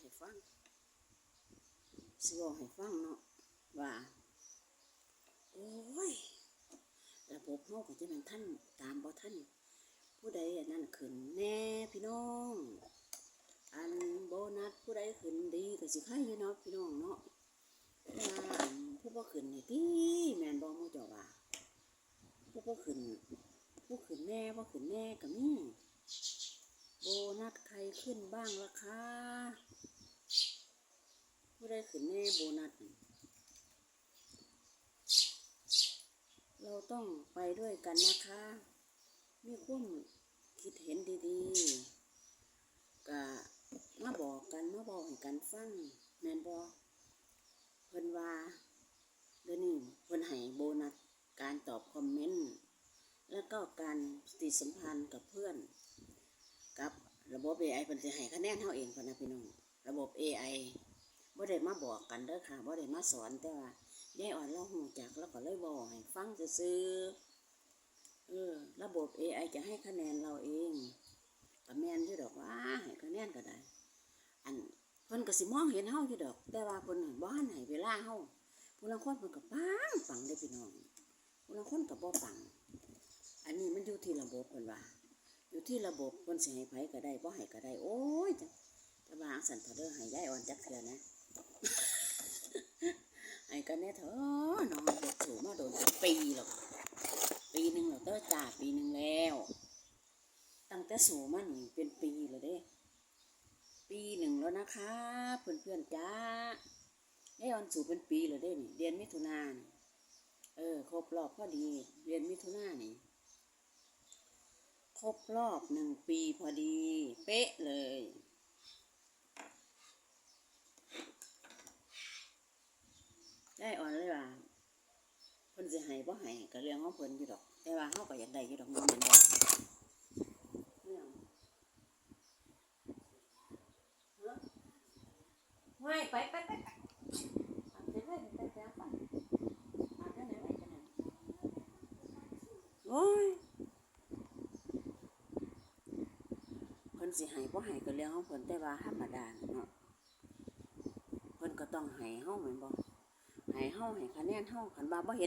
ให้ฟังสิบอกให้ฟังเนาะว่า โอ้ย ระบบเฮาก็จะเป็นท่านตามบ่ท่านผู้ใดอันนั้นขึ้นแน่พี่น้อง อันโบนัสผู้ใดขึ้นดีก็สิใครอยู่เนาะพี่น้องเนาะผู้บ่ขึ้นนี่ติแม่นบ่หมู่เจ้าว่าผู้บ่ขึ้นผู้ขึ้นแน่บ่ขึ้นแน่ก็มี โบนัสใครขึ้นบ้างล่ะคะผู้ใดขึ้นแน่โบนัสเราต้องไปด้วยกันนะคะ มีความคิดเห็นดีๆก็มาบอกกันมาบอกให้กันฟังแมนบอเพิ่นว่าเดี๋ยวนี้เพิ่นให้โบนัสการตอบคอมเมนต์ แล้วก็การปฏิสัมพันธ์กับเพื่อน กับระบบ AI เพิ่นสิให้คะแนนเฮาเองพ่นนะพี่น้องระบบ AI บ่ได้มาบอกกันเด้อค่ะบ่ได้มาสอนแต่ว่ายายอ่อนเราหูจักแล้วก็เลยบอกให้ฟังซื่อเออระบบ AI จะให้คะแนนเราเองก็แม่นอยู่ดอกว่าให้คะแนนก็ได้ อันเพิ่นก็สิมองเห็นเฮาอยู่ดอก แต่ว่าเพิ่นบ่ทันให้เวลาเฮาผู้ลางคนเพิ่นก็ปังปังเด้พี่น้องผู้ลางคนก็บ่ปัง อันนี้มันอยู่ที่ระบบเพิ่นว่า อยู่ที่ระบบเพิ่นสิให้ไผก็ได้บ่ให้ก็ได้ โอ้ยจะแต่ว่างสันเถอเด้อให้ยายอ่อนจักเทื่อนะให้กันแน่เถอะน้องเด็กสูมาโดนเป็นปีหรอกปีหนึ่งแล้วเด้อจ้าปีหนึ่งแล้ว ตั้งแต่สูมานี่เป็นปีแล้วเด้ ปีหนึ่งแล้วนะคะ เพื่อนๆจ้าได้ออนสูเป็นปีแล้วเด้นี่เดือนมิถุนายนเออครบรอบพอดีเดือนมิถุนายนนี่ ครบรอบหนึ่งปีพอดี เป๊ะเลย ได้อ่อนเลยว่าเพิ่นสิให้บ่ให้ก็เรื่องของเพิ่นอยู่ดอก แต่ว่าเฮาก็อยากได้อยู่ดอกมันแม่นบ่เรื่องเฮ้ไม่ไปไปไปไปเอาไปเลยไปไปเอาไปเอาไปไหนไว้กันนั่นโอ้ย เพิ่นสิให้บ่ให้ก็เรื่องของเพิ่นแต่ว่าธรรมดาเนาะเพิ่นก็ต้องให้เฮาแม่นบ่ให้เฮาให้คะแนนเฮาคันว่าบ่เห็น